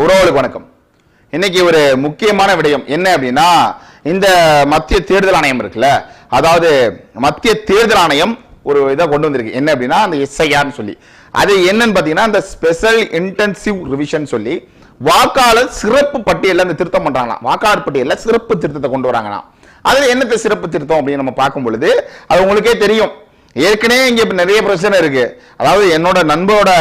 உறவுகளுக்கு வணக்கம். இன்னைக்கு ஒரு முக்கியமான விடயம் என்ன அப்படின்னா இந்த மத்திய தேர்தல் ஆணையம் இருக்குல்ல அதாவது மத்திய தேர்தல் ஆணையம் ஒரு இதை கொண்டு வந்திருக்கு. என்ன அப்படின்னா அந்த எஸ்ஐஆர்னு சொல்லி. அது என்னன்னு பார்த்தீங்கன்னா இந்த ஸ்பெஷல் இன்டென்சிவ் ரிவிஷன் சொல்லி வாக்காளர் சிறப்பு பட்டியலில் அந்த திருத்தம் பண்ணுறாங்களா வாக்காளர் பட்டியலில் சிறப்பு திருத்தத்தை கொண்டு வராங்களாம். அதில் என்னத்தை சிறப்பு திருத்தம் அப்படின்னு நம்ம பார்க்கும் பொழுது அது உங்களுக்கே தெரியும். ஏற்கனவே இங்கே இப்போ நிறைய பிரச்சனை இருக்கு. அதாவது என்னோட நண்பரோட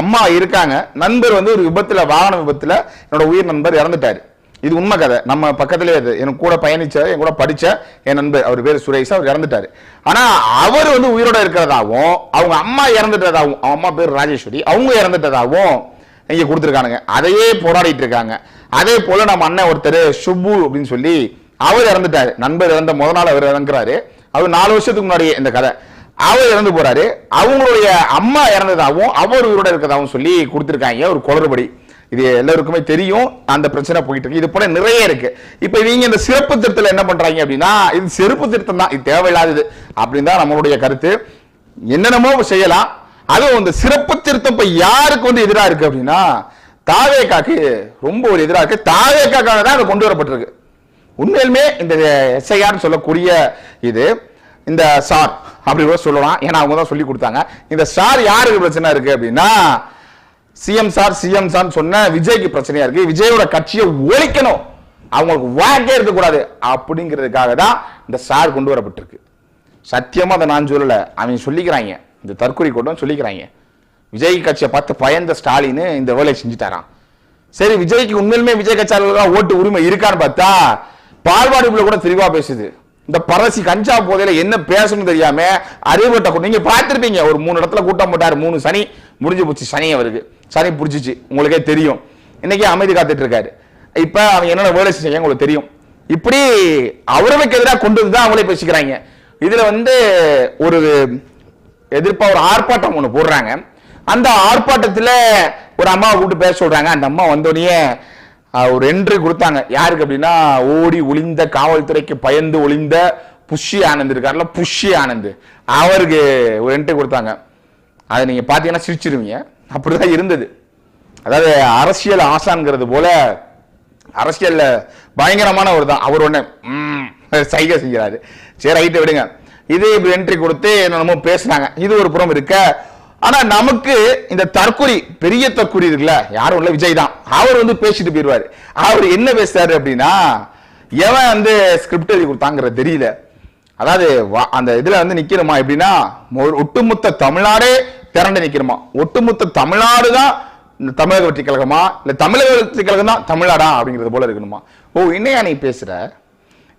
அம்மா இருக்காங்க. நண்பர் வந்து ஒரு விபத்தில் வாகன விபத்தில் என்னோட உயிர் நண்பர் இறந்துட்டார். இது உண்மை கதை. நம்ம பக்கத்துலேயே அது. என் கூட பயணிச்ச என் கூட படித்த என் நண்பர் அவர் பேர் சுரேஷ் அவர் இறந்துட்டாரு. ஆனால் அவர் வந்து உயிரோட இருக்கிறதாவும் அவங்க அம்மா இறந்துட்டதாகவும் அவங்க அம்மா பேர் ராஜேஸ்வரி அவங்க இறந்துட்டதாகவும் இங்கே கொடுத்துருக்கானுங்க. அதையே போராடிட்டு இருக்காங்க. அதே போல் நம்ம அண்ணன் ஒருத்தர் சுப்பு அப்படின்னு சொல்லி அவர் இறந்துட்டார். நண்பர் இறந்த முத நாள் அவர் இறங்குறாரு. அவர் நாலு வருஷத்துக்கு முன்னாடி இந்த கதை. அவர் இறந்து போறாரு. அவங்களுடைய அம்மா இறந்ததாகவும் அவர் உயிரோட இருக்கதாகவும் சொல்லி கொடுத்துருக்காங்க. ஒரு குளறுபடி. இது எல்லாருக்குமே தெரியும். அந்த பிரச்சனை போயிட்டு இருக்கு. இது போல நிறைய இருக்கு. இப்ப நீங்க இந்த சிறப்பு திருத்தல என்ன பண்றாங்க அப்படின்னா இது செருப்பு திருத்தம் தான். இது தேவையில்லாதது. அப்படின்னு தான் நம்மளுடைய கருத்து. என்னென்னமோ செய்யலாம். அதுவும் இந்த சிறப்பு திருத்தம் இப்ப யாருக்கு வந்து எதிராக இருக்கு அப்படின்னா தாவேக்காக்கு ரொம்ப ஒரு எதிராக இருக்கு. தாவேக்காக்காக தான் அது கொண்டு வரப்பட்டிருக்கு. உண்மையிலுமே இந்த எஸ்ஐஆர்னு சொல்லக்கூடிய இது இந்த சார் அப்படி கூட சொல்லலாம். ஏன்னா அவங்க தான் சொல்லி கொடுத்தாங்க. இந்த சார் யாருக்கு பிரச்சனை இருக்கு அப்படின்னா சிஎம் சார் சிஎம் சார் சொன்ன விஜய்க்கு பிரச்சனையா இருக்கு. விஜயோட கட்சியை ஒழிக்கணும். அவங்களுக்கு வாக்கே இருக்கக்கூடாது. அப்படிங்கிறதுக்காக தான் இந்த சார் கொண்டு வரப்பட்டிருக்கு. சத்தியமா அதை நான் சொல்லல. அவங்க சொல்லிக்கிறாங்க. இந்த தற்கொலை கூட்டம் சொல்லிக்கிறாங்க. விஜய் கட்சியை பார்த்து பயந்த ஸ்டாலின் இந்த வேலையை செஞ்சுட்டாரான் சரி விஜய்க்கு உண்மையிலுமே விஜய் கட்சியாளர்கள் ஓட்டு உரிமை இருக்கான்னு பார்த்தா பால்வாடிப்புல கூட தெளிவா பேசுது. இந்த பரசி கஞ்சா போதையில என்ன பேசணும் தெரியாம அறிவட்ட கூட்டம் நீங்க பார்த்திருப்பீங்க. ஒரு மூணு இடத்துல கூட்டம் போட்டாரு மூணு சனி. முடிஞ்சு போச்சு சனி அவருக்கு. சனி பிடிச்சிச்சு உங்களுக்கே தெரியும். இன்னைக்கு அமைதி காத்துட்டு இருக்காரு. இப்ப அவங்க என்னென்ன வேலை செஞ்சாங்க உங்களுக்கு தெரியும். இப்படி அவர்களுக்கு எதிராக கொண்டு வந்து தான் அவங்களே பேசிக்கிறாங்க. இதுல வந்து ஒரு எதிர்ப்பா ஒரு ஆர்ப்பாட்டம் ஒன்று போடுறாங்க. அந்த ஆர்ப்பாட்டத்தில் ஒரு அம்மாவை கூப்பிட்டு பேச சொல்றாங்க. அந்த அம்மா வந்தோடனே ஒரு என்ட்ரி கொடுத்தாங்க. யாருக்கு அப்படின்னா ஓடி ஒளிந்த காவல்துறைக்கு பயந்து ஒளிந்த புஷி ஆனந்த் இருக்கார்ல புஷி ஆனந்த். அவருக்கு ஒரு என்ட்ரி கொடுத்தாங்க. அதை நீங்க பாத்தீங்கன்னா சிரிச்சிருவீங்க. அப்படிதான் இருந்தது. அதாவது அரசியல் ஆசான்ங்கிறது போல அரசியல்ல பயங்கரமான ஒரு தான். அவர் ஒன்று ம், சைகை செய்கிறாரு சரி ஐட்டை விடுங்க. இது இப்படி என்ட்ரி கொடுத்து என்னென்னமோ பேசுனாங்க இது ஒரு புறம் இருக்க ஆனா நமக்கு இந்த தற்குறி பெரிய தற்கொலை இருக்குல்ல? யாரும் இல்ல விஜய் தான். அவர் வந்து பேசிட்டு போயிருவாரு அவர் என்ன பேசுறாரு அப்படின்னா எவன் வந்து ஸ்கிரிப்ட் எழுதி கொடுத்தாங்கிறது தெரியல. அதாவது வா- அந்த இதுல வந்து நிக்கிறோமா எப்படின்னா ஒரு ஒட்டுமொத்த தமிழ்நாடே திரண்டு நிக்கிறோமா? ஒட்டுமொத்த தமிழ்நாடு தான் இந்த தமிழக வெற்றி கழகமா? இல்ல தமிழக வெற்றி கழகம் தான் தமிழ்நாடா அப்படிங்கிறது போல இருக்கணுமா? ஓ என்னையா நீ பேசுற?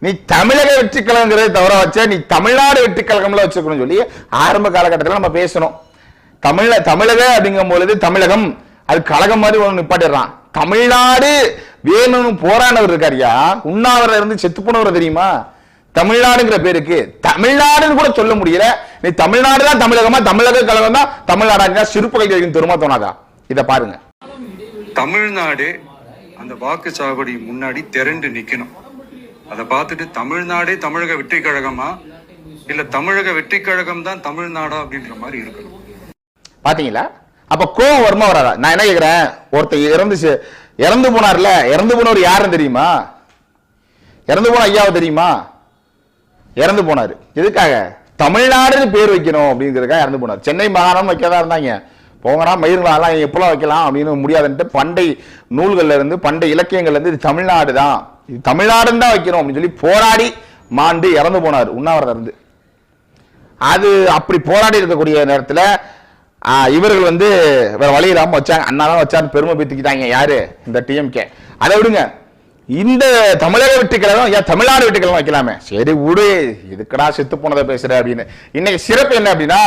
நீ தமிழக வெற்றி கழகங்கிறத தவிர வச்ச நீ தமிழ்நாடு வெற்றி கழகம்ல வச்சுக்கணும்னு சொல்லி ஆரம்ப காலகட்டத்தில் நம்ம பேசணும். தமிழ தமிழக அப்படிங்கும் பொழுது தமிழகம் அது கழகம் மாதிரி ஒன்று நிப்பாட்டிடுறான். தமிழ்நாடு வேணும்னு போராடினவர் இருக்காருயா உண்ணாவிரதம் இருந்து செத்து போனவர் தெரியுமா? தமிழ்நாடுங்கிற பேருக்கு. தமிழ்நாடுன்னு கூட சொல்ல முடியல. நீ தமிழ்நாடு தான் தமிழகமா தமிழக கழகம் தான் தமிழ்நாடா சிறுப்பு கைது தருமா தோணாதா? இதை பாருங்க. தமிழ்நாடு அந்த வாக்கு சாகுபடி முன்னாடி திரண்டு நிக்கணும். அதை பார்த்துட்டு தமிழ்நாடே தமிழக வெற்றி கழகமா? இல்ல தமிழக வெற்றி கழகம் தான் தமிழ்நாடா அப்படின்ற மாதிரி இருக்கணும். பாத்தீங்களா? அப்ப கோவம் வருமா வராதா? நான் என்ன கேக்குறேன்? ஒருத்தர் இறந்து இறந்து போனார்ல இறந்து போனவர் யாருன்னு தெரியுமா? இறந்து போன ஐயாவை தெரியுமா? இறந்து போனாரு. எதுக்காக? தமிழ்நாடுன்னு பேர் வைக்கணும் அப்படிங்கிறதுக்காக இறந்து போனார். சென்னை மாகாணம் வைக்கதா இருந்தாங்க. போங்கடா மயிர்களெல்லாம் எப்பெல்லாம் வைக்கலாம் அப்படின்னு முடியாதுன்ட்டு பண்டை நூல்கள்ல இருந்து பண்டை இலக்கியங்கள்ல இருந்து இது தமிழ்நாடு தான். இது தமிழ்நாடுன்னு தான் வைக்கணும் அப்படின்னு சொல்லி போராடி மாண்டு இறந்து போனார். உண்ணாவிரதம் இருந்து. அது அப்படி போராடி இருக்கக்கூடிய நேரத்துல இவர்கள் வந்து வேற வழி இல்லாமல் வச்சாங்க. அண்ணா தான் வச்சாரு பெருமை பேத்துக்கிட்டாங்க. யாரு? இந்த டிஎம்கே அதை விடுங்க. இந்த தமிழக வெற்றி கழகம் ஏன் தமிழ்நாடு வெற்றி கழகம் வைக்கலாமே. சரி விடு. இதுக்கடா செத்து போனதை பேசுற அப்படின்னு. இன்னைக்கு சிறப்பு என்ன அப்படின்னா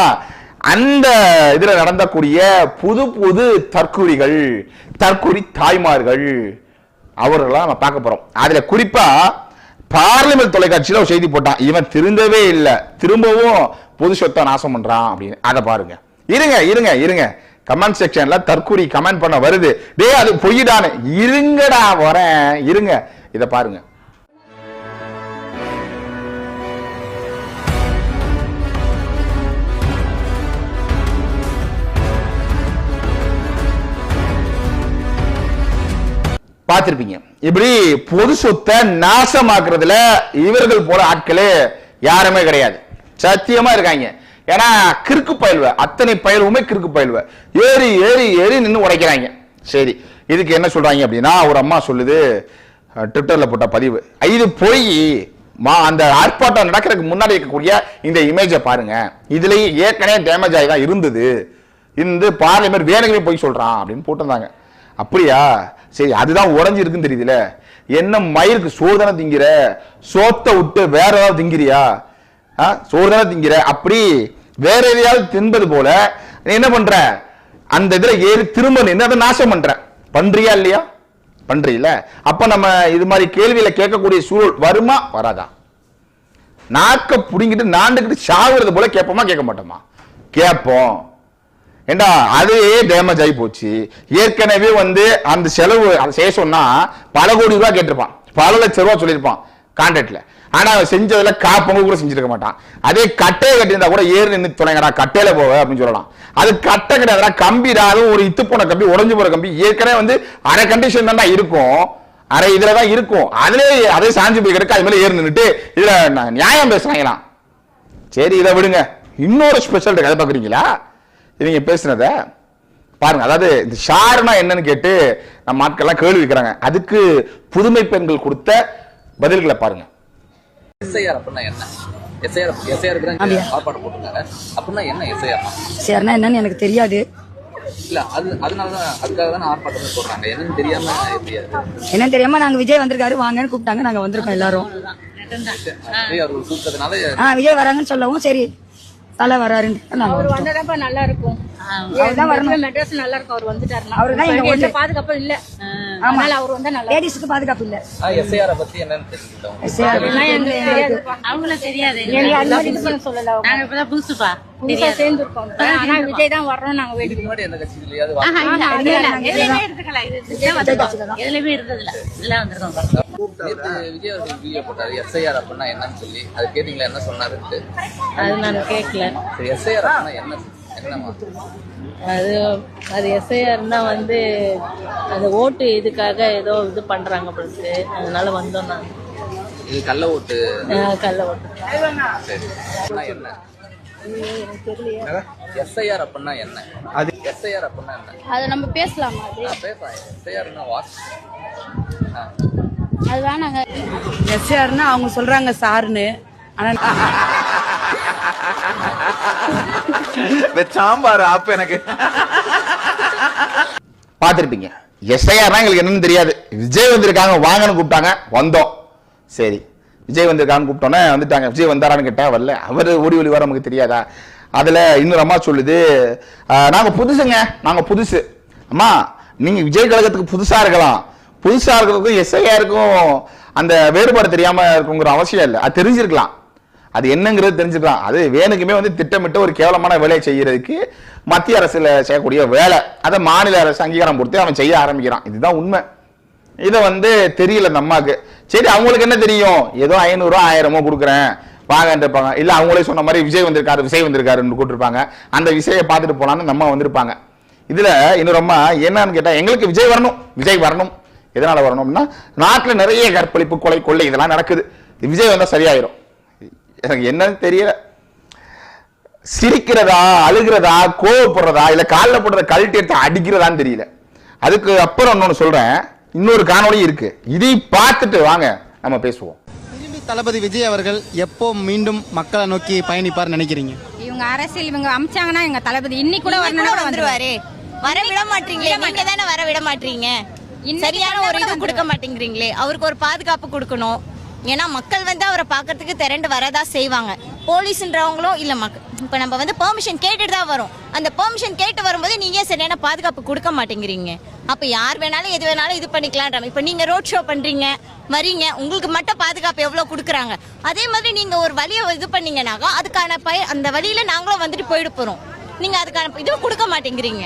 அந்த இதுல நடந்தக்கூடிய புது புது தற்குறிகள் தற்குறி தாய்மார்கள் அவர்களாம் நம்ம பார்க்க போறோம். அதுல குறிப்பா பார்லிமெண்ட் தொலைக்காட்சியில் செய்தி போட்டான். இவன் திருந்தவே இல்லை. திரும்பவும் பொது சொத்தை நாசம் பண்றான் அப்படின்னு. அதை பாருங்க. இருங்க இருங்க இருங்க. கமெண்ட் செக்ஷன்ல தற்கூரி கமெண்ட் பண்ண வருது. டே அது பொய்யிடானு. இருங்கடா வரேன். இருங்க. இதை பாருங்க. பார்த்திருப்பீங்க. இப்படி பொது சொத்தை நாசமாக்குறதுல இவர்கள் போல ஆட்களே யாருமே கிடையாது. சத்தியமா இருக்காங்க. ஏன்னா கிறுக்கு பயில்வ. அத்தனை பயிலுமே கிறுக்கு பயில்வ. ஏறி ஏறி ஏறி நின்று உடைக்கிறாங்க. சரி இதுக்கு என்ன சொல்கிறாங்க அப்படின்னா ஒரு அம்மா சொல்லுது ட்விட்டரில் போட்ட பதிவு. இது போய் மா அந்த ஆர்ப்பாட்டம் நடக்கிறதுக்கு முன்னாடி இருக்கக்கூடிய இந்த இமேஜை பாருங்க. இதுலேயே ஏற்கனவே டேமேஜ் ஆகி தான் இருந்தது. இந்த பார்லிமெண்ட் வேணுங்களே போய் சொல்கிறான் அப்படின்னு போட்டிருந்தாங்க. அப்படியா? சரி அதுதான் உடஞ்சி இருக்குன்னு தெரியுதுல. என்ன மயிருக்கு சோதனை திங்கிற? சோத்தை விட்டு வேற ஏதாவது திங்கிறியா? ஆ, தானே திங்கிற? அப்படி வேற எதையாவது தின்பது போல நீ என்ன பண்ற? அந்த இதுல ஏறி திரும்ப நின்று அதை நாசம் பண்ற. பண்றியா இல்லையா? பண்றீல அப்ப நம்ம இது மாதிரி கேள்வியில கேட்கக்கூடிய சூழல் வருமா? வராதா? நாக்க புடிங்கிட்டு நாண்டுக்கிட்டு சாகுறது போல கேட்போமா கேட்க மாட்டோமா? கேட்போம். ஏண்டா அதே டேமேஜ் ஆகி போச்சு. ஏற்கனவே வந்து அந்த செலவு அதை செய்ய சொன்னா பல கோடி ரூபாய் கேட்டிருப்பான். பல லட்ச ரூபா சொல்லியிருப்பான். கான்ட்ராக்ட்ல ஆனா அவன் செஞ்சதுல காப்பங்க கூட செஞ்சிருக்க மாட்டான். அதே கட்டையை கட்டியிருந்தா கூட ஏறி நின்று தொலைங்கடா கட்டையில போவ? அப்படின்னு சொல்லலாம். அது கட்டை கிடையாதுடா கம்பிடா அதுவும் ஒரு இத்து போன கம்பி உடஞ்சு போற கம்பி. ஏற்கனவே வந்து அரை கண்டிஷன் தான் இருக்கும். அரை இதுல தான் இருக்கும். அதுலயே அதே சாஞ்சு போய் கிடக்கு அது மேல ஏறு நின்றுட்டு இதுல நியாயம் பேசுறாங்களாம். சரி இதை விடுங்க. இன்னொரு ஸ்பெஷல் இருக்கு அதை பாக்குறீங்களா நீங்க பேசுனத பாருங்க. அதாவது இந்த ஷாருனா என்னன்னு கேட்டு நம்ம ஆட்கள்லாம் கேள்வி வைக்கிறாங்க. அதுக்கு புதுமை பெண்கள் கொடுத்த பதில்களை பாருங்க. எஸ்ஐஆர் அப்படின்னா என்ன? எஸ்ஐஆர் எஸ்ஐஆர் ஆர்ப்பாட்டம் போட்டிருக்காங்க அப்படின்னா என்ன எஸ்ஐஆர் சரினா என்னன்னு எனக்கு தெரியாது. இல்ல அது அதனாலதான் அதுக்காக தான் ஆர்ப்பாட்டம் போடுறாங்க. என்னன்னு தெரியாம என்னன்னு தெரியாம நாங்க விஜய் வந்திருக்காரு வாங்கன்னு கூப்பிட்டாங்க நாங்க வந்திருக்கோம் எல்லாரும். விஜய் வராங்கன்னு சொல்லவும் சரி. தலை வராருன்னு அவர் வந்துட்டோம். வந்ததப்ப நல்லா இருக்கும் அவர்தான் வரணும். மெட்ராஸ் நல்லா இருக்கும் அவர் வந்துட்டாருன்னா. அவர்தான் இங்க இப்ப எந்த ஒண்ணு. பாதுகாப்பும் இல்ல. ஆமா அதனால அவர் வந்தா நல்லா லேடிஸ்க்கு பாதுகாப்பு இல்ல. எஸ்ஐஆர் பத்தி என்னன்னு தெரிஞ்சுக்கிட்டோம். அவங்களும் தெரியாது. சொல்லல. நாங்க இப்பதான் புதுசுப்பா. புதுசா ஆனா விஜய் தான் வரணும் நாங்க முன்னாடி எந்த கட்சியிலயாவது எதுலயுமே. எதுலயுமே இருந்ததில்ல. இதெல்லாம் வந்திருக்கோம். விஜய் போட்டாரு. எஸ்ஐஆர் அப்படின்னா என்னன்னு சொல்லி. அது கேட்டீங்களா? என்ன சொன்னாருன்ட்டு. அது நான் கேட்கல சரி எஸ்ஐஆர் அப்படின்னா என்ன? என்னமா அது அது எஸ்ஐஆர்னா வந்து அந்த ஓட்டு இதுக்காக ஏதோ இது பண்றாங்க அப்படின்ட்டு அதனால வந்தோம் நாங்க. இது கள்ள ஓட்டு. கள்ள ஓட்டு. சரி. என்ன? எஸ்ஐஆர் அப்படின்னா என்ன? அது எஸ்ஐஆர் அப்படின்னா என்ன? அதை நம்ம பேசலாமா அது? நான் பேசுறேன் எஸ்ஐஆர்னா வாட்ச் அது வேணாங்க எஸ்ஆர்னா அவங்க சொல்றாங்க சார்னு ஆனா சாம்பார் ஆப் எனக்கு. பார்த்திருப்பீங்க. எஸ்ஐஆர்னா எங்களுக்கு என்னன்னு தெரியாது. விஜய் வந்திருக்காங்க வாங்கன்னு கூப்பிட்டாங்க. வந்தோம். சரி. விஜய் வந்திருக்கான்னு கூப்பிட்டோன்னே வந்துட்டாங்க. விஜய் வந்தாரான்னு கேட்டா வரல. அவர் ஓடி ஓடி வர நமக்கு தெரியாதா? அதுல இன்னொரு அம்மா சொல்லுது "ஆஹ், நாங்க புதுசுங்க. நாங்க புதுசு. அம்மா நீங்க விஜய் கழகத்துக்கு புதுசா இருக்கலாம். புதுசா இருக்கிறதுக்கும் எஸ்ஐஆருக்கும் அந்த வேறுபாடு தெரியாம இருக்குங்கிற அவசியம் இல்லை. அது தெரிஞ்சிருக்கலாம். அது என்னங்கிறது தெரிஞ்சுக்கலாம் அது வேணுக்குமே வந்து திட்டமிட்டு ஒரு கேவலமான வேலையை செய்யறதுக்கு மத்திய அரசுல செய்யக்கூடிய வேலை. அதை மாநில அரசு அங்கீகாரம் கொடுத்து அவன் செய்ய ஆரம்பிக்கிறான். இதுதான் உண்மை. இதை வந்து தெரியல அந்த சரி அவங்களுக்கு என்ன தெரியும்? ஏதோ ஐநூறுரூவா ஆயிரமோ கொடுக்குறேன். வாங்கன்னு இருப்பாங்க. அவங்களே சொன்ன மாதிரி விஜய் வந்திருக்காரு விஜய் வந்திருக்காருன்னு கூப்பிட்டுருப்பாங்க அந்த விஜயை பார்த்துட்டு போனான்னு நம்ம வந்திருப்பாங்க. இதில் இன்னொரு அம்மா என்னன்னு கேட்டால் எங்களுக்கு விஜய் வரணும். விஜய் வரணும். எதனால வரணும்னா நாட்டுல நிறைய கற்பழிப்பு கொலை கொள்ளை இதெல்லாம் நடக்குது. விஜய் வந்தா சரியாயிரும். எனக்கு என்னன்னு தெரியல. சிரிக்கிறதா அழுகிறதா கோவப்படுறதா இல்ல காலில் போடுறத கழட்டி எடுத்து அடிக்கிறதான்னு தெரியல. அதுக்கு அப்புறம் இன்னொன்னு சொல்றேன். இன்னொரு காணொளி இருக்கு. இதை பார்த்துட்டு வாங்க நம்ம பேசுவோம். திரும்பி தளபதி விஜய் அவர்கள் எப்போ மீண்டும் மக்களை நோக்கி பயணிப்பார் நினைக்கிறீங்க? இவங்க அரசியல் இவங்க அமிச்சாங்கன்னா எங்க தளபதி இன்னைக்கு கூட வரணும் வந்துருவாரு. வர விட மாட்டீங்களே நீங்க தானே வர விட மாட்டீங்க? சரியான ஒரு இது கொடுக்க மாட்டேங்கிறீங்களே. அவருக்கு ஒரு பாதுகாப்பு கொடுக்கணும். ஏன்னா மக்கள் வந்து அவரை பார்க்கறதுக்கு திரண்டு வரதா செய்வாங்க. போலீஸ்ன்றவங்களும் இல்ல மக்கள் இப்ப நம்ம வந்து பெர்மிஷன் கேட்டுட்டு தான் வரோம். அந்த பெர்மிஷன் கேட்டு வரும்போது நீங்க ஏன் சரியான பாதுகாப்பு கொடுக்க மாட்டேங்கிறீங்க? அப்ப யார் வேணாலும் எது வேணாலும் இது பண்ணிக்கலாம் இப்ப நீங்க ரோட் ஷோ பண்றீங்க வரீங்க உங்களுக்கு மட்டும் பாதுகாப்பு எவ்வளவு கொடுக்குறாங்க? அதே மாதிரி நீங்க ஒரு வழியை இது பண்ணீங்கன்னாக்கா அதுக்கான பய அந்த வழியில நாங்களும் வந்துட்டு போயிட போறோம். நீங்க அதுக்கான இது கொடுக்க மாட்டேங்கிறீங்க.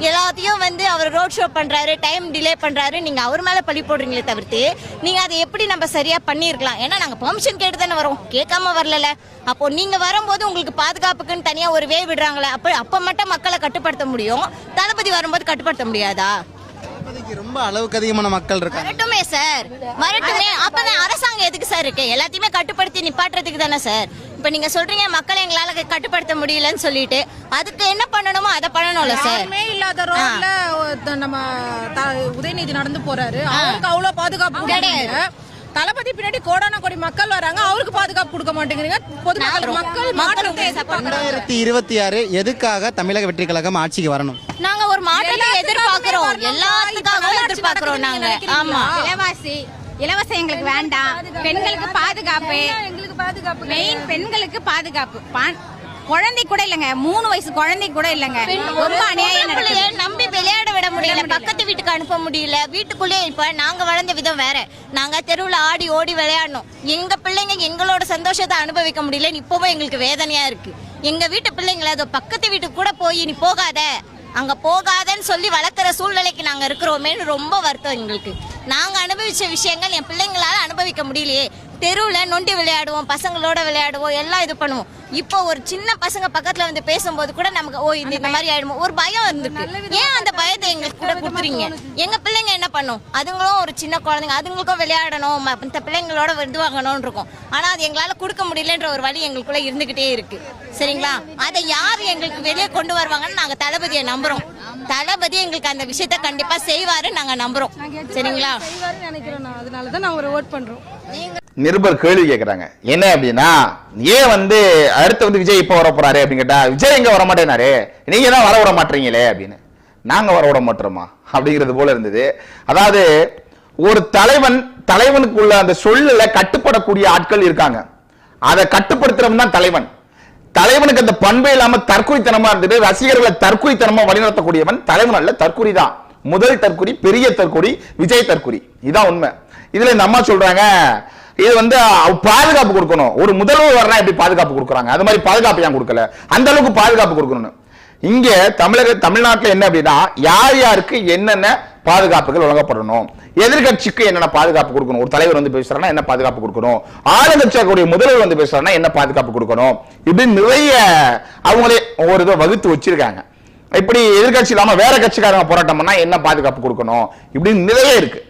எல்லாத்தையும் வந்து அவர் ரோட் ஷோ பண்றாரு டைம் டிலே பண்றாரு. நீங்க அவர் மேல பழி போடுறீங்களே தவிர்த்து நீங்க அதை எப்படி நம்ம சரியா பண்ணியிருக்கலாம்? ஏன்னா நாங்க பெர்மிஷன் கேட்டு தானே வரோம். கேட்காம வரல அப்போ நீங்க வரும்போது உங்களுக்கு பாதுகாப்புக்குன்னு தனியா ஒரு வே விடுறாங்களே. அப்ப அப்ப மட்டும் மக்களை கட்டுப்படுத்த முடியும். தளபதி வரும்போது கட்டுப்படுத்த முடியாதா? தளபதிக்கு ரொம்ப அளவுக்கு அதிகமான மக்கள் இருக்காங்க. வரட்டுமே சார். வரட்டுமே. அப்பதான் அரசாங்கம் எதுக்கு சார் இருக்கு எல்லாத்தையுமே கட்டுப்படுத்தி நிப்பாட்டுறதுக்கு தானே சார்? இப்ப நீங்க சொல்றீங்க மக்களை எங்களால கட்டுப்படுத்த முடியலன்னு சொல்லிட்டு அதுக்கு என்ன பண்ணணுமோ அதை பண்ணணும்ல சார்? யாருமே இல்லாத ரோட்ல நம்ம த- உதயநிதி நடந்து போறாரு. அவருக்கு அவ்வளவு பாதுகாப்பு கிடையாது. கிடையாது தளபதி பின்னாடி கோடான கோடி மக்கள் வராங்க. அவருக்கு பாதுகாப்பு கொடுக்க மாட்டேங்கிறீங்க. பொதுமக்கள் மக்கள் மாற்றத்தை ரெண்டாயிரத்தி இருபத்தி ஆறு எதுக்காக தமிழக வெற்றி கழகம் ஆட்சிக்கு வரணும்? நாங்க ஒரு மாற்றத்தை எதிர்பார்க்கிறோம். எல்லாத்துக்காகவும் எதிர்பார்க்கிறோம் நாங்க. ஆமா. இலவாசி இலவசம் எங்களுக்கு வேண்டாம். பெண்களுக்கு பாதுகாப்பு. எங்களுக்கு பாதுகாப்பு. மெயின் பெண்களுக்கு பாதுகாப்பு. பா- குழந்தை கூட இல்லைங்க. மூணு வயசு குழந்தை கூட இல்லைங்க. ரொம்ப அநியாயம் நடக்குது. நம்பி விளையாட விட முடியல. பக்கத்து வீட்டுக்கு அனுப்ப முடியல. வீட்டுக்குள்ளே இப்ப நாங்க வளர்ந்த விதம் வேற. நாங்க தெருவுல ஆடி ஓடி விளையாடணும். எங்க பிள்ளைங்க எங்களோட சந்தோஷத்தை அனுபவிக்க முடியல. இப்பவும் எங்களுக்கு வேதனையா இருக்கு. எங்க வீட்டு பிள்ளைங்கள அது பக்கத்து வீட்டுக்கு கூட போய் நீ போகாத. அங்க போகாதன்னு சொல்லி வளர்க்குற சூழ்நிலைக்கு நாங்க இருக்கிறோமேன்னு ரொம்ப வருத்தம் எங்களுக்கு. நாங்க அனுபவிச்ச விஷயங்கள் என் பிள்ளைங்களால அனுபவிக்க முடியலையே. தெருவுல நொண்டி விளையாடுவோம் பசங்களோட விளையாடுவோம் எல்லாம் இது பண்ணுவோம். இப்போ ஒரு சின்ன பசங்க பக்கத்துல வந்து பேசும்போது கூட நமக்கு ஓ இந்த இந்த மாதிரி ஆயிடுமோ? ஒரு பயம் இருந்துருக்கு ஏன் அந்த பயத்தை எங்களுக்கு கூட கொடுக்குறீங்க எங்க பிள்ளைங்க என்ன பண்ணும்? அதுங்களும் ஒரு சின்ன குழந்தைங்க அதுங்களுக்கும் விளையாடணும் இந்த பிள்ளைங்களோட இது வாங்கணும்னு இருக்கும். ஆனா அது எங்களால கொடுக்க முடியலன்ற ஒரு வழி எங்களுக்குள்ள இருந்துகிட்டே இருக்கு. சரிங்களா? அதை யார் எங்களுக்கு வெளியே கொண்டு வருவாங்கன்னு நாங்க தளபதியை நம்புறோம். தளபதி எங்களுக்கு அந்த விஷயத்த கண்டிப்பா செய்வாரு நாங்க நம்புறோம். சரிங்களா? செய்வாருன்னு நினைக்கிறேன் நான். அதனால தான் நான் ஒரு ஓட் பண்றோம். நிருபர் கேள்வி கேட்குறாங்க என்ன அப்படின்னா ஏன் வந்து அடுத்து வந்து விஜய் இப்ப வர போறாரு அப்படின்னு கேட்டா விஜய் எங்க வர மாட்டேனாரு நீங்க தான் வர விட மாட்டீங்களே அப்படின்னு. நாங்க வர விட மாட்டோமா? அப்படிங்கிறது போல இருந்தது. அதாவது ஒரு தலைவன் தலைவனுக்குள்ள அந்த சொல்லல கட்டுப்படக்கூடிய ஆட்கள் இருக்காங்க. அதை கட்டுப்படுத்துறவன் தான் தலைவன். தலைவனுக்கு அந்த பண்பே இல்லாம தற்குறித்தனமா இருந்துட்டு ரசிகர்களை தற்குறித்தனமா வழிநடத்தக்கூடியவன் தலைவன் அல்ல தற்குறி தான். முதல் தற்குறி பெரிய தற்குறி விஜய் தற்குறி இதான் உண்மை. இதுல இந்த அம்மா சொல்றாங்க இது வந்து பாதுகாப்பு கொடுக்கணும். ஒரு முதல்வர் வரனா எப்படி பாதுகாப்பு கொடுக்குறாங்க? அது மாதிரி பாதுகாப்பு ஏன் கொடுக்கல? அந்த அளவுக்கு பாதுகாப்பு கொடுக்கணும் இங்க தமிழக தமிழ்நாட்டில் என்ன அப்படின்னா யார் யாருக்கு என்னென்ன பாதுகாப்புகள் வழங்கப்படணும்? எதிர்கட்சிக்கு என்னென்ன பாதுகாப்பு கொடுக்கணும்? ஒரு தலைவர் வந்து பேசுறாருன்னா என்ன பாதுகாப்பு கொடுக்கணும்? ஆளுங்கட்சியாக்கூடிய முதல்வர் வந்து பேசுறாருன்னா என்ன பாதுகாப்பு கொடுக்கணும்? இப்படி நிறைய அவங்களே ஒவ்வொரு இதை வகுத்து வச்சிருக்காங்க. இப்படி எதிர்கட்சி இல்லாம வேற கட்சிக்காரங்க போராட்டம் பண்ணா என்ன பாதுகாப்பு கொடுக்கணும்? இப்படின்னு நிறைய இருக்கு.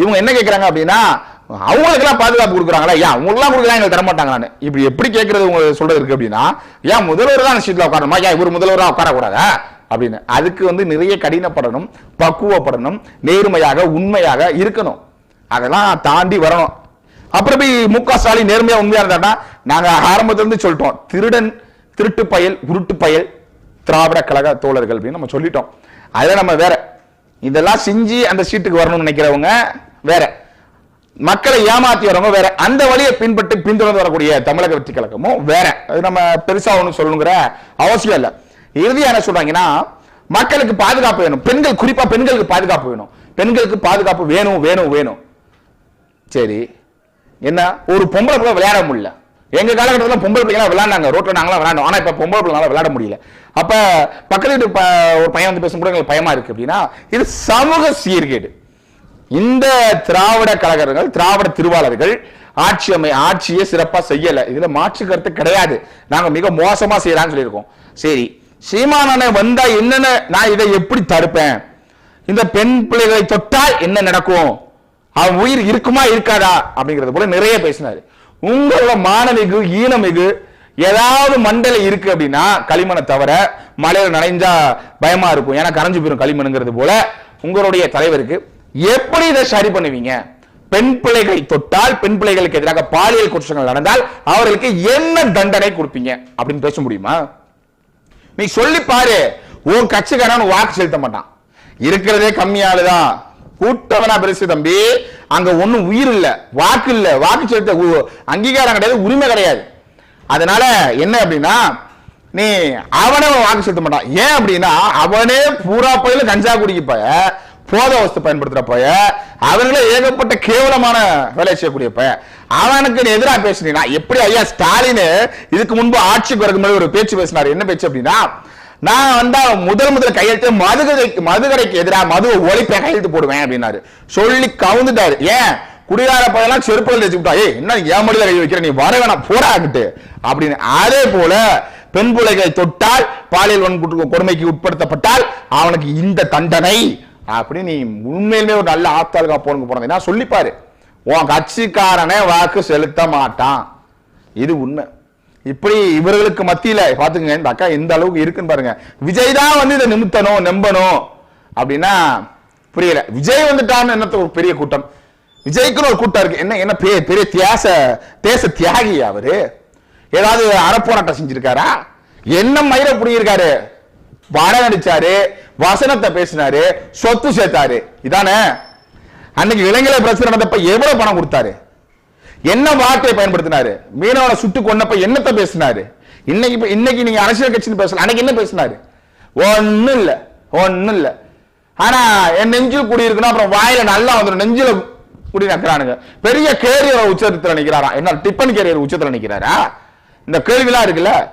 இவங்க என்ன கேக்குறாங்க அப்படின்னா அவங்களுக்கெல்லாம் பாதுகாப்பு கொடுக்குறாங்களா? ஏன் அவங்களுக்குலாம் கொடுக்கலாம் எங்களுக்கு தரமாட்டாங்களான்னு? இப்படி எப்படி கேட்கறது உங்களுக்கு சொல்றது இருக்கு அப்படின்னா ஏன் முதல்வர் தான் சீட்ல உட்காரணுமா? ஏன் இவர் முதல்வராக உட்காரக்கூடாதா? அப்படின்னு. அதுக்கு வந்து நிறைய கடினப்படணும் பக்குவப்படணும் நேர்மையாக உண்மையாக இருக்கணும். அதெல்லாம் தாண்டி வரணும். அப்புறம் போய் மு க ஸ்டாலின் நேர்மையா உண்மையா இருந்தாட்டா நாங்க ஆரம்பத்திலிருந்து சொல்லிட்டோம் திருடன் திருட்டு பயல் உருட்டு பயல் திராவிட கழக தோழர்கள் அப்படின்னு நம்ம சொல்லிட்டோம். அதில் நம்ம வேற. இதெல்லாம் செஞ்சு அந்த சீட்டுக்கு வரணும்னு நினைக்கிறவங்க வேற. மக்களை ஏமாத்தி வரவங்க வேற. அந்த வழியை பின்பற்றி பின்தொடர்ந்து வரக்கூடிய தமிழக வெற்றி கழகமும் வேற. அது நம்ம பெருசா ஒண்ணும் சொல்லணுங்கிற அவசியம் இல்லை. இறுதியா என்ன சொல்றாங்கன்னா மக்களுக்கு பாதுகாப்பு வேணும். பெண்கள் குறிப்பா பெண்களுக்கு பாதுகாப்பு வேணும். பெண்களுக்கு பாதுகாப்பு வேணும் வேணும் வேணும். சரி. என்ன? ஒரு பொம்பளை பிள்ளை விளையாட முடியல. எங்க காலகட்டத்தில் பொம்பளை பிள்ளைங்க விளையாண்டாங்க. ரோட்ல நாங்களாம் விளையாண்டோம். ஆனா இப்ப பொம்பளை பிள்ளைங்களால விளையாட முடியல. அப்ப பக்கத்து வீட்டு ப- ஒரு பையன் வந்து பேசும் கூட எங்களுக்கு பயமா இருக்கு அப்படின்னா இது சமூக சீர்கேடு. இந்த திராவிட கழகங்கள் திராவிட திருவாளர்கள் ஆட்சி அமை ஆட்சியை சிறப்பாக செய்யலை. இதில் மாற்று கருத்து கிடையாது. நாங்கள் மிக மோசமாக செய்யலாம்னு சொல்லியிருக்கோம். சரி சீமானனை வந்தால் என்னென்ன நான் இதை எப்படி தடுப்பேன்? இந்த பெண் பிள்ளைகளை தொட்டால் என்ன நடக்கும்? அவன் உயிர் இருக்குமா இருக்காதா? அப்படிங்கிறது போல நிறைய பேசினார். உங்களோட மானமிகு ஈனமிகு ஏதாவது மண்டல இருக்கு அப்படின்னா களிமண்ணை தவிர மலையில் நனைஞ்சா பயமா இருக்கும். ஏன்னா கரைஞ்சு போயிடும் களிமண்ங்கிறது போல உங்களுடைய தலைவருக்கு எப்படி இதை சரி பண்ணுவீங்க? பெண் பிள்ளைகளை தொட்டால் பெண் பிள்ளைகளுக்கு எதிராக பாலியல் குற்றங்கள் நடந்தால் அவர்களுக்கு என்ன தண்டனை கொடுப்பீங்க? அப்படின்னு பேச முடியுமா? நீ சொல்லி பாரு. உன் கட்சிக்காரன் வாக்கு செலுத்த மாட்டான். இருக்கிறதே கம்மியாளுதான். கூட்டவனா பெருசு தம்பி. அங்க ஒண்ணும் உயிர் இல்ல வாக்கு இல்ல. வாக்கு செலுத்த உ- அங்கீகாரம் கிடையாது உரிமை கிடையாது. அதனால என்ன அப்படின்னா நீ அவனே வாக்கு செலுத்த மாட்டான். ஏன் அப்படின்னா அவனே பூரா பயில கஞ்சா குடிக்கப்ப போத வஸ்து பயன்படுத்துற அவர்களே ஏகப்பட்ட கேவலமான வேலை செய்யக்கூடிய பய அவனுக்கு நீ எதிராக பேசுனீங்கன்னா எப்படி ஐயா ஸ்டாலின் இதுக்கு முன்பு ஆட்சிக்கு வரக்கு முன்னாடி ஒரு பேச்சு பேசினாரு. என்ன பேச்சு அப்படின்னா நான் வந்தா முதல் முதல் கையெழுத்து மதுகடைக்கு மதுகடைக்கு எதிராக மது ஒழிப்பேன் கையெழுத்து போடுவேன் அப்படின்னாரு. சொல்லி கவுந்துட்டாரு. ஏன்? குடிகார பையெல்லாம் செருப்புகள் வச்சு விட்டா ஏய் என்ன என் மடியில கை வைக்கிற? நீ வர வேணாம் போடாக்கிட்டு அப்படின்னு. அதே போல பெண் பிள்ளைகளை தொட்டால் பாலியல் வன்கொடுமைக்கு உட்படுத்தப்பட்டால் அவனுக்கு இந்த தண்டனை அப்படி நீ உண்மையிலுமே ஒரு நல்ல ஆத்தாளுக்கா போனுக்கு போனதுன்னா சொல்லிப்பாரு. உன் கட்சிக்காரனே வாக்கு செலுத்த மாட்டான். இது உண்மை. இப்படி இவர்களுக்கு மத்தியில பாத்துக்கங்க இந்த அக்கா எந்த அளவுக்கு இருக்குன்னு பாருங்க. விஜய் தான் வந்து இதை நிமித்தணும் நம்பணும். அப்படின்னா புரியல. விஜய் வந்துட்டான்னு என்னத்த ஒரு பெரிய கூட்டம்? விஜய்க்குன்னு ஒரு கூட்டம் இருக்கு. என்ன என்ன பெரிய பெரிய தியாச தேச தியாகி அவரு? ஏதாவது அறப்போராட்டம் செஞ்சிருக்காரா? என்ன மயிரை புடியிருக்காரு படம் அடிச்சாரு வசனத்தை பேசினாரு சொத்து சேர்த்தாரு. இதானே? அன்னைக்கு இளைஞர் பிரச்சனை நடந்தப்ப எவ்வளவு பணம் கொடுத்தாரு? என்ன வார்த்தையை பயன்படுத்தினாரு? மீனவனை சுட்டு கொண்டப்ப என்னத்தை பேசினாரு? இன்னைக்கு இன்னைக்கு நீங்க அரசியல் கட்சின்னு பேசல அன்னைக்கு என்ன பேசினாரு? ஒண்ணும் இல்ல ஒண்ணும் இல்ல. ஆனா என் நெஞ்சில் குடியிருக்குன்னா அப்புறம் வாயில நல்லா வந்துடும் நெஞ்சில குடி நக்கிறானுங்க. பெரிய கேரியர் உச்சத்தில் நிக்கிறாரா? என்ன டிப்பன் கேரியர் உச்சத்தில் நிக்கிறாரா? இந்த கேள்விலாம் இருக்குல்ல?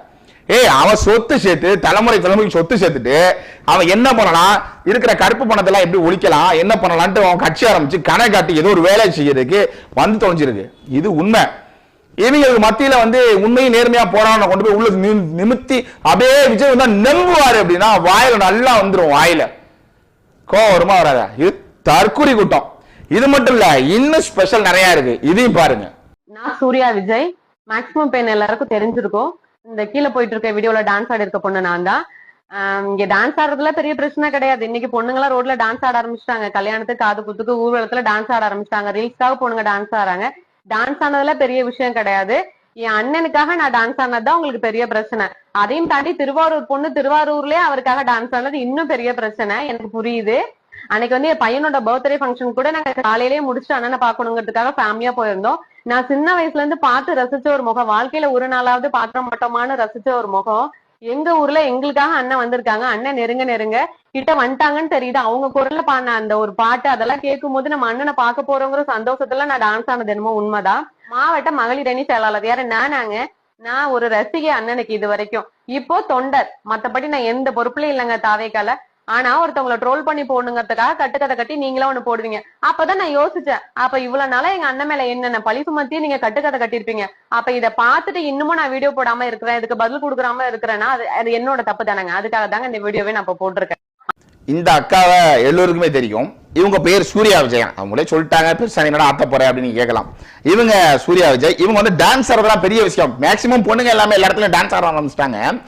ஏய் அவன் சொத்து சேர்த்து தலைமுறை தலைமுறைக்கு சொத்து சேர்த்துட்டு அவன் என்ன பண்ணலாம்? இருக்கிற கருப்பு பணத்தெல்லாம் எப்படி ஒழிக்கலாம்? என்ன பண்ணலான்ட்டு அவன் கட்சி ஆரம்பிச்சு கணை காட்டி ஏதோ ஒரு வேலை செய்யறதுக்கு வந்து தொலைஞ்சிருக்கு. இது உண்மை. இவங்களுக்கு மத்தியில வந்து உண்மையை நேர்மையா போராட கொண்டு போய் உள்ள நி- நிமித்தி அப்படியே விஜய் வந்தா நம்புவாரு அப்படின்னா வாயில நல்லா வந்துடும் வாயில. கோவம் வருமா வராதா? இது தற்கொலை கூட்டம். இது மட்டும் இல்ல இன்னும் ஸ்பெஷல் நிறைய இருக்கு. இதையும் பாருங்க. நான் சூர்யா விஜய். மேக்ஸிமம் பெயின் எல்லாருக்கும் தெரிஞ்சிருக்கும். இந்த கீழே போயிட்டு இருக்க வீடியோல டான்ஸ் ஆடி இருக்க பொண்ணு நான் தான். ஆஹ் இங்க டான்ஸ் ஆடுறதுல பெரிய பிரச்சனை கிடையாது. இன்னைக்கு பொண்ணுங்களா ரோட்ல டான்ஸ் ஆட ஆரம்பிச்சிட்டாங்க. கல்யாணத்துக்கு காது குத்துக்கு ஊர்வலத்துல டான்ஸ் ஆட ஆரம்பிச்சிட்டாங்க. ரீல்ஸ்க்காக பொண்ணுங்க டான்ஸ் ஆடுறாங்க. டான்ஸ் ஆனதுல பெரிய விஷயம் கிடையாது. என் அண்ணனுக்காக நான் டான்ஸ் ஆனதுதான் உங்களுக்கு பெரிய பிரச்சனை. அதையும் தாண்டி திருவாரூர் பொண்ணு திருவாரூர்லயே அவருக்காக டான்ஸ் ஆனது இன்னும் பெரிய பிரச்சனை. எனக்கு புரியுது. அன்னைக்கு வந்து என் பையனோட பர்த்டே ஃபங்க்ஷன் கூட நாங்க காலையிலேயே முடிச்சுட்டு அண்ணனை பாக்கணுங்கிறதுக்காக ஃபேமிலியா போயிருந்தோம். நான் சின்ன வயசுல இருந்து பார்த்து ரசிச்ச ஒரு முகம் வாழ்க்கையில ஒரு நாளாவது பாத்திர மாட்டோமான்னு ரசிச்ச ஒரு முகம். எங்க ஊர்ல எங்களுக்காக அண்ணன் வந்திருக்காங்க. அண்ணன் நெருங்க நெருங்க கிட்ட வந்துட்டாங்கன்னு தெரியுது. அவங்க குரல்ல பாடின அந்த ஒரு பாட்டு அதெல்லாம் கேட்கும் போது நம்ம அண்ணனை பார்க்க போறோங்கிற சந்தோஷத்துல நான் டான்ஸ் ஆனது என்னமோ உண்மைதான். மாவட்ட மகளிர் அணி செயலாளர் யாரு நானாங்க. நான் ஒரு ரசிகை அண்ணனுக்கு இது வரைக்கும். இப்போ தொண்டர். மத்தபடி நான் எந்த பொறுப்புலயும் இல்லைங்க தாவேக்கால. ஆனா ஒருத்தவங்கள ட்ரோல் பண்ணி போடணுங்கிறதுக்காக கட்டுக்கதை கட்டி நீங்களா ஒண்ணு போடுவீங்க. அப்பதான் நான் யோசிச்சேன். அப்ப இவ்வளவு நாளா எங்க அண்ணன் மேல என்னென்ன பழி சுமத்தி நீங்க கட்டுக்கதை கட்டியிருப்பீங்க. அப்ப இத பாத்துட்டு இன்னமும் நான் வீடியோ போடாம இருக்கிறேன் இதுக்கு பதில் கொடுக்கறாம இருக்கிறேன்னா அது அது என்னோட தப்பு தானேங்க. அதுக்காக தாங்க இந்த வீடியோவே நான் இப்ப போட்டிருக்கேன். இந்த அக்காவை எல்லோருக்குமே தெரியும். இவங்க பேர் சூர்யா விஜயன். அவங்களே சொல்லிட்டாங்க பெருசா என்னடா ஆத்த போற? அப்படின்னு கேட்கலாம். இவங்க சூர்யா விஜய் இவங்க வந்து டான்ஸ் ஆடுறதுலாம் பெரிய விஷயம். மேக்ஸிமம் பொண்ணுங்க எல்லாமே எல்லா இடத்துலயும் டான்ஸ் ஆட ஆரம்பிச்சிட்டாங்க.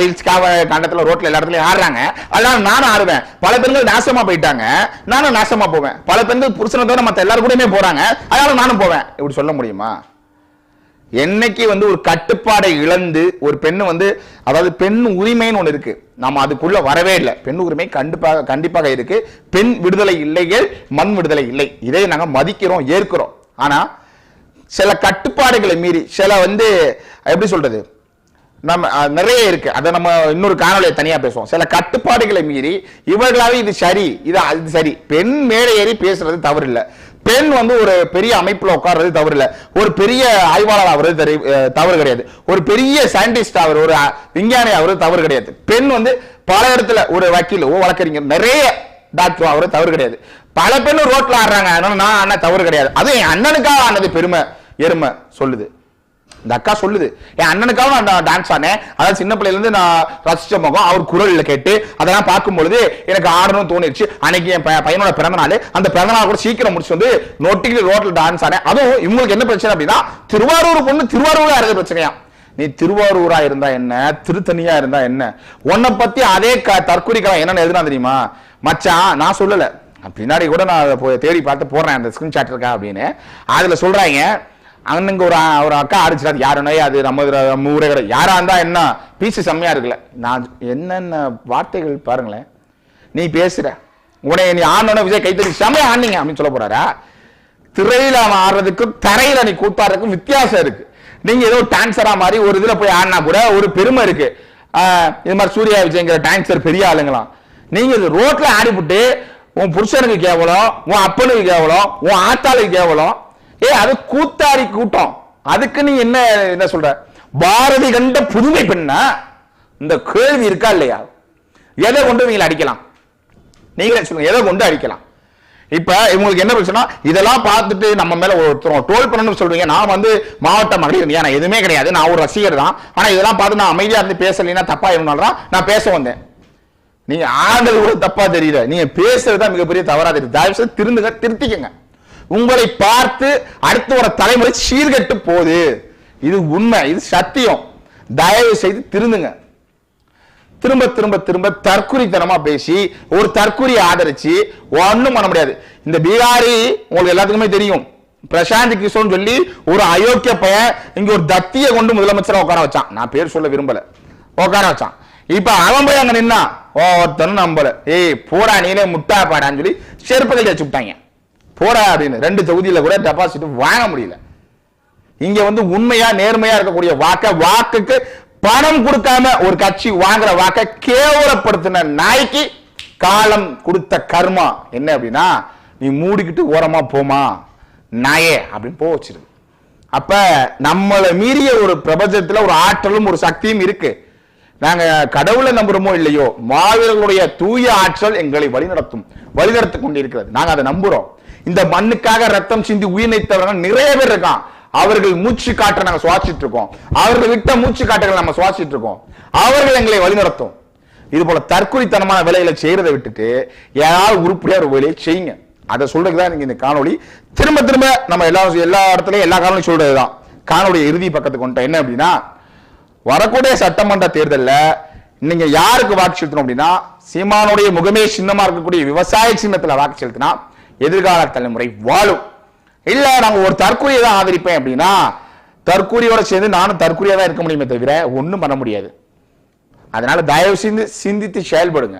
ரீல்ஸ்க்காக காண்டத்தில் ரோட்ல எல்லா இடத்துலயும் ஆடுறாங்க. அதெல்லாம் நானும் ஆடுவேன். பல பெண்கள் நாசமா போயிட்டாங்க. நானும் நாசமா போவேன். பல பெண்கள் புருஷனை தவிர மத்த எல்லாரும் கூடயுமே போறாங்க. அதனால நானும் போவேன். இப்படி சொல்ல முடியுமா? என்னைக்கு வந்து ஒரு கட்டுப்பாடை இழந்து ஒரு பெண்ணு வந்து அதாவது பெண் உரிமைன்னு ஒன்று இருக்கு. நம்ம அதுக்குள்ள வரவே இல்லை. பெண் உரிமை கண்டிப்பாக கண்டிப்பாக இருக்கு. பெண் விடுதலை இல்லைகள் மண் விடுதலை இல்லை. இதை நாங்கள் மதிக்கிறோம் ஏற்கிறோம். ஆனா சில கட்டுப்பாடுகளை மீறி சில வந்து எப்படி சொல்றது? நம்ம நிறைய இருக்கு. அதை நம்ம இன்னொரு காணொலியை தனியா பேசுவோம். சில கட்டுப்பாடுகளை மீறி இவர்களாவே இது சரி இது அது சரி. பெண் மேலே ஏறி பேசுறது தவறு இல்லை பெண் வந்து ஒரு பெரிய அமைப்பில் உட்கார்றது தவறு இல்லை ஒரு பெரிய ஆய்வாளர் ஆகிறது தவறு கிடையாது. ஒரு பெரிய சயின்டிஸ்ட் அவர் ஒரு விஞ்ஞானி ஆகிறது தவறு கிடையாது. பெண் வந்து பல இடத்துல ஒரு வக்கீல் வழக்கறிஞர் நிறைய டாக்டர் ஆகிறது தவறு கிடையாது. பல பெண்ணும் ரோட்ல ஆடுறாங்க. அதனால நான் அண்ணன் தவறு கிடையாது. அது என் அண்ணனுக்காக ஆனது பெருமை எருமை சொல்லுது. இந்த அக்கா சொல்லுது. என் அண்ணனுக்காக நான் டான்ஸ் ஆனேன் அதாவது சின்ன பிள்ளையிலேருந்து நான் ரசிச்ச முகம் அவர் குரலில் கேட்டு அதெல்லாம் பார்க்கும் பொழுது எனக்கு ஆடணும்னு தோணிடுச்சு. அன்னைக்கு என் பையனோட பிறந்த நாள். அந்த பிறந்த நாள் கூட சீக்கிரம் முடிச்சு வந்து நொட்டிக்கு ரோட்டில் டான்ஸ் ஆனேன் அதுவும் இவங்களுக்கு என்ன பிரச்சனை அப்படின்னா திருவாரூர் பொண்ணு திருவாரூராக இருக்கிற பிரச்சனையா? நீ திருவாரூரா இருந்தா என்ன? திருத்தணியா இருந்தா என்ன? உன்னை பத்தி அதே க தற்கொலைக்கலாம் என்னன்னு எதுனா தெரியுமா? மச்சான் நான் சொல்லலை. பின்னாடி கூட நான் தேடி பார்த்து போடுறேன். அந்த ஸ்கிரீன்ஷாட் இருக்கா அப்படின்னு. அதுல சொல்றாங்க அண்ணனுக்கு ஒரு ஒரு அக்கா அடிச்சிடாது யாருனே அது நம்ம நம்ம ஊரே கிடையாது. யாரா இருந்தா என்ன? பீஸு செம்மையா இருக்குல்ல. நான் என்னென்ன வார்த்தைகள் பாருங்களேன். நீ பேசுற. உடனே நீ ஆனோட விஜய் கைத்தறி செம்மையா ஆனீங்க அப்படின்னு சொல்ல போறாரா? திரையில அவன் ஆடுறதுக்கும் தரையில நீ கூத்தாடுறதுக்கும் வித்தியாசம் இருக்கு. நீங்க ஏதோ டான்சரா மாதிரி ஒரு இதுல போய் ஆடினா கூட ஒரு பெருமை இருக்கு. இது மாதிரி சூர்யா விஜய்ங்கிற டான்சர் பெரிய ஆளுங்களாம். நீங்க இது ரோட்ல ஆடிபுட்டு உன் புருஷனுக்கு கேவலம் உன் அப்பனுக்கு கேவலம் உன் ஆத்தாளுக்கு கேவலம் ஏ அது கூத்தாரி கூட்டம். அதுக்கு நீ என்ன என்ன சொல்ற? பாரதி கண்ட புதுமை பெண்ணா? இந்த கேள்வி இருக்கா இல்லையா? எதை கொண்டு நீங்கள் அடிக்கலாம்? நீங்களே சொல்லுங்க எதை கொண்டு அடிக்கலாம்? இப்ப இவங்களுக்கு என்ன பிரச்சனை இதெல்லாம் பார்த்துட்டு நம்ம மேல ஒருத்தரும் ட்ரோல் பண்ணணும்னு சொல்றீங்க. நான் வந்து மாவட்ட மகளிர் நான் எதுவுமே கிடையாது. நான் ஒரு ரசிகர் தான். ஆனா இதெல்லாம் பார்த்து நான் அமைதியா இருந்து பேசலைன்னா தப்பா இருந்தாலும் தான் நான் பேச வந்தேன். நீங்க ஆண்டது கூட தப்பா தெரியல நீங்க பேசுறது தான் மிகப்பெரிய தவறா தெரியுது. தயவு செய்து திருந்துங்க திருத்திக்கங்க. உங்களை பார்த்து அடுத்து வர தலைமுறை சீர்கெட்டு போகுது. இது உண்மை இது சத்தியம். தயவு செய்து திருந்துங்க. திரும்ப திரும்ப திரும்ப தற்குறித்தனமா பேசி ஒரு தற்குறி ஆதரிச்சு ஒன்றும் பண்ண முடியாது. இந்த பீகாரி உங்களுக்கு எல்லாத்துக்குமே தெரியும். பிரசாந்த் கிஷோன் சொல்லி ஒரு அயோக்கிய பையன் இங்க ஒரு தத்திய கொண்டு முதலமைச்சரை உட்கார வச்சான். நான் பேர் சொல்ல விரும்பல. உட்கார வச்சான். இப்ப அவன் போய் அங்க நின்னா ஒருத்தனும் நம்பல. ஏய் போடா நீனே முட்டா பாடான்னு சொல்லி செருப்பு கட்டி வச்சு விட்டாங்க. போட அப்படின்னு ரெண்டு தொகுதியில கூட டெபாசிட் வாங்க முடியல. இங்க வந்து உண்மையா நேர்மையா இருக்கக்கூடிய வாக்க வாக்குக்கு பணம் கொடுக்காம ஒரு கட்சி வாங்குற வாக்க கேவலப்படுத்தின நாய்க்கு காலம் கொடுத்த கர்மா. என்ன அப்படின்னா நீ மூடிக்கிட்டு ஓரமா போமா நாயே அப்படின்னு போக வச்சிருது அப்ப நம்மளை மீறிய ஒரு பிரபஞ்சத்துல ஒரு ஆற்றலும் ஒரு சக்தியும் இருக்கு. நாங்க கடவுளை நம்புறோமோ இல்லையோ மாவீரர்களுடைய தூய ஆற்றல் எங்களை வழிநடத்தும் வழிநடத்தி கொண்டிருக்கிறது. நாங்க அதை நம்புறோம். இந்த மண்ணுக்காக ரத்தம் சிந்தி உயிர் நீத்தவர்கள் நிறைய பேர் இருக்கான். அவர்கள் மூச்சு காற்றை நாங்க சுவாசிட்டு இருக்கோம். அவர்கள் விட்ட மூச்சு காற்றுகளை நம்ம சுவாசிட்டு இருக்கோம். அவர்கள் எங்களை வழிநடத்தும். இது போல தற்கொலைத்தனமான வேலைகளை செய்யறதை விட்டுட்டு ஏதாவது உருப்படியா ஒரு வேலையை செய்யுங்க. அதை சொல்றதுக்கு தான் நீங்க இந்த காணொளி. திரும்ப திரும்ப நம்ம எல்லா எல்லா இடத்துலயும் எல்லா காணொலியும் சொல்றதுதான். காணொலி இறுதி பக்கத்துக்கு கொண்டு என்ன அப்படின்னா வரக்கூடிய சட்டமன்ற தேர்தல்ல நீங்க யாருக்கு வாக்கு செலுத்தணும் அப்படின்னா சீமானுடைய முகமே சின்னமா இருக்கக்கூடிய விவசாய சின்னத்துல வாக்கு செலுத்தினா எதிர்கால தலைமுறை வாழும். இல்ல நாங்க ஒரு தற்கொலையை தான் ஆதரிப்பேன் அப்படின்னா தற்கொலையோட சேர்ந்து நானும் தற்கொலையா தான் இருக்க முடியுமே தவிர ஒன்றும் பண்ண முடியாது. அதனால தயவு செய்து சிந்தித்து செயல்படுங்க.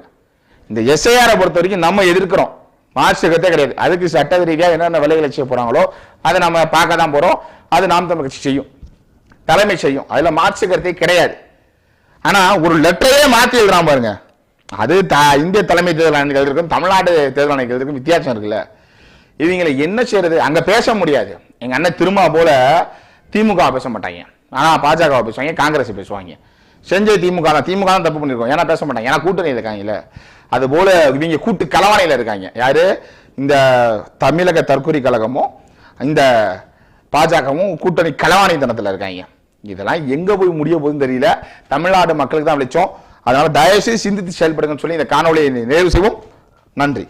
இந்த எஸ்ஐஆரை பொறுத்த வரைக்கும் நம்ம எதிர்க்கிறோம். மாற்றுகத்தே கிடையாது. அதுக்கு சட்ட ரீதியாக என்னென்ன விலைகளை செய்ய போறாங்களோ அதை நம்ம பார்க்க தான் போறோம். அது நாம் தமிழ் கட்சி செய்யும். தலைமை செய்யும். அதில் மாற்று கருத்தே கிடையாது. ஆனால் ஒரு லெட்டரே மாற்றி எழுதுறான் பாருங்க. அது த- இந்திய தலைமை தேர்தல் ஆணையர்களுக்கும் தமிழ்நாடு தேர்தல் ஆணையர்களுக்கும் வித்தியாசம் இருக்குல்ல. இவங்களை என்ன செய்யறது? அங்கே பேச முடியாது. எங்கள் அண்ணன் திரும்ப போல திமுக பேச மாட்டாங்க. ஆனால் பாஜக பேசுவாங்க காங்கிரஸ் பேசுவாங்க. செஞ்ச திமுக தான். திமுக தான் தப்பு பண்ணியிருக்கோம் ஏன்னா பேச மாட்டாங்க. ஏன்னா கூட்டணி இருக்காங்கல்ல. அது போல இவங்க கூட்டு கலவாணையில் இருக்காங்க. யார்? இந்த தமிழக தற்கொலை கழகமும் இந்த பாஜகவும் கூட்டணி கலவாணி தனத்தில் இருக்காங்க. இதெல்லாம் எங்கே போய் முடிய போகுதுன்னு தெரியல. தமிழ்நாடு மக்களுக்கு தான் வெளிச்சம். அதனால் தயவுசெய்து சிந்தித்து செயல்படுங்கன்னு சொல்லி இந்த காணொலியை நிறைவு செய்வோம். நன்றி.